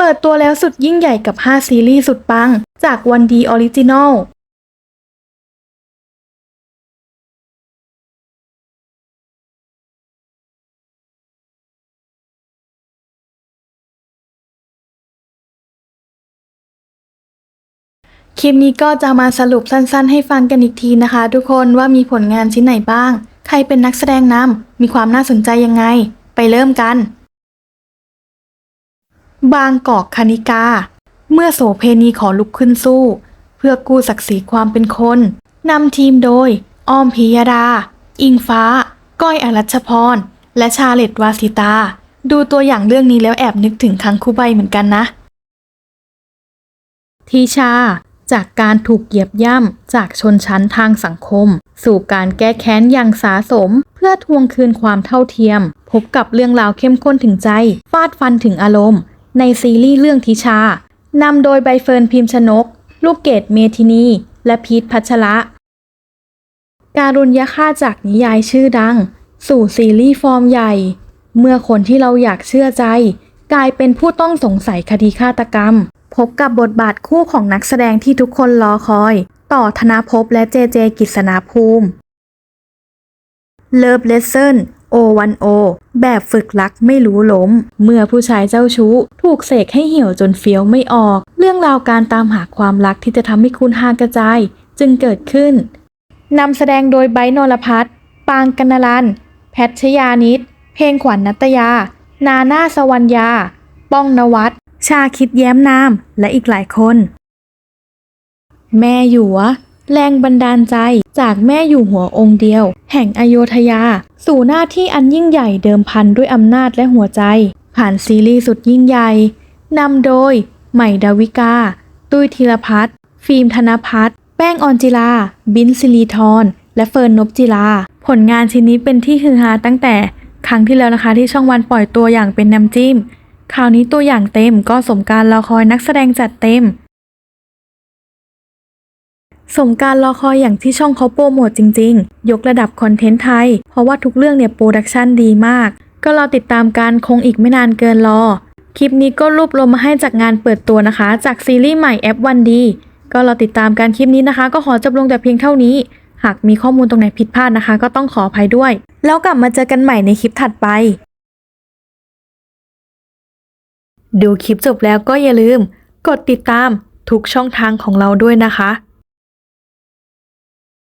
เปิดตัวแล้วสุดยิ่งใหญ่กับ 5 ซีรีส์สุดปัง จากวันดีออริจินอลคลิปนี้ก็จะมาสรุปสั้นๆ ให้ฟังกันอีกทีนะคะ ทุกคนว่ามีผลงานชิ้นไหนบ้าง ใครเป็นนักแสดงนำมีความน่าสนใจยังไง ไปเริ่มกัน บางกอกคณิกา เมื่อโสเพณีขอลุกขึ้นสู้ เพื่อกู้ศักดิ์ศรีความเป็นคนนำทีมโดย อ้อมพิยดา อิงฟ้า ก้อยอรัชพร และชาเลตวาสิตา ดูตัวอย่างเรื่องนี้แล้วแอบนึกถึงคังคูใบเหมือนกันนะทิชา จากการถูกเหยียบย่ำจากชนชั้นทางสังคม สู่การแก้แค้นอย่างสาสม เพื่อทวงคืนความเท่าเทียม พบกับเรื่องราวเข้มข้นถึงใจ ฟาดฟันถึงอารมณ์ ในซีรีส์เรื่องทิชานำโดยใบเฟิร์นพิมพ์ชนก ลูกเกดเมทินี และพีทพัชระ การุญยฆาตจากนิยายชื่อดัง สู่ซีรีส์ฟอร์มใหญ่ เมื่อคนที่เราอยากเชื่อใจ กลายเป็นผู้ต้องสงสัยคดีฆาตกรรม พบกับบทบาทคู่ของนักแสดงที่ทุกคนรอคอย ต่อธนาภพและเจเจกิษณาภูมิเลิฟเลสเซน โอวันโอแบบฝึกรักไม่รู้ล้ม เมื่อผู้ชายเจ้าชู้ ถูกเสกให้เหี่ยวจนเฟี้ยวไม่ออก เรื่องราวการตามหาความรักที่จะทำให้คุณห่างกระจาย จึงเกิดขึ้นนำแสดงโดยไบนรพัฒปางกนลัน แพทยานิด เพลงขวัญนัตยา นาหน้าสวรรยา ป้องนวัดชาคิดแย้มนาม และอีกหลายคน แม่หยว แรงบันดาลใจจากแม่อยู่หัวองค์เดียว แห่งอโยธยา สู่หน้าที่อันยิ่งใหญ่เดิมพันด้วยอำนาจและหัวใจ ผ่านซีรีส์สุดยิ่งใหญ่นำโดย ใหม่ดาวิกา ตุ้ยธีรพัฒน์ฟิล์มธนพัฒน์แป้งออนจิลา บินซิลีทรและเฟิร์นนบจิลา ผลงานชิ้นนี้เป็นที่ฮือฮาตั้งแต่ครั้งที่แล้วนะคะที่ช่องวันปล่อยตัวอย่างเป็นน้ำจิ้ม คราวนี้ตัวอย่างเต็มก็สมการรอคอยนักแสดงจัดเต็ม สมการรอคอยอย่างที่ช่องเขาโปรโมทจริง ๆ ยกระดับคอนเทนต์ไทย เพราะว่าทุกเรื่องเนี่ยโปรดักชันดีมาก ก็รอติดตามกันคงอีกไม่นานเกินรอ คลิปนี้ก็รวบรวมมาให้จากงานเปิดตัวนะคะ จากซีรีส์ใหม่แอปวันดี ก็รอติดตามการคลิปนี้นะคะ ก็ขอจบลงแต่เพียงเท่านี้ หากมีข้อมูลตรงไหนผิดพลาดนะคะ ก็ต้องขออภัยด้วย แล้วกลับมาเจอกันใหม่ในคลิปถัดไป ดูคลิปจบแล้วก็อย่าลืม กดติดตามทุกช่องทางของเราด้วยนะคะ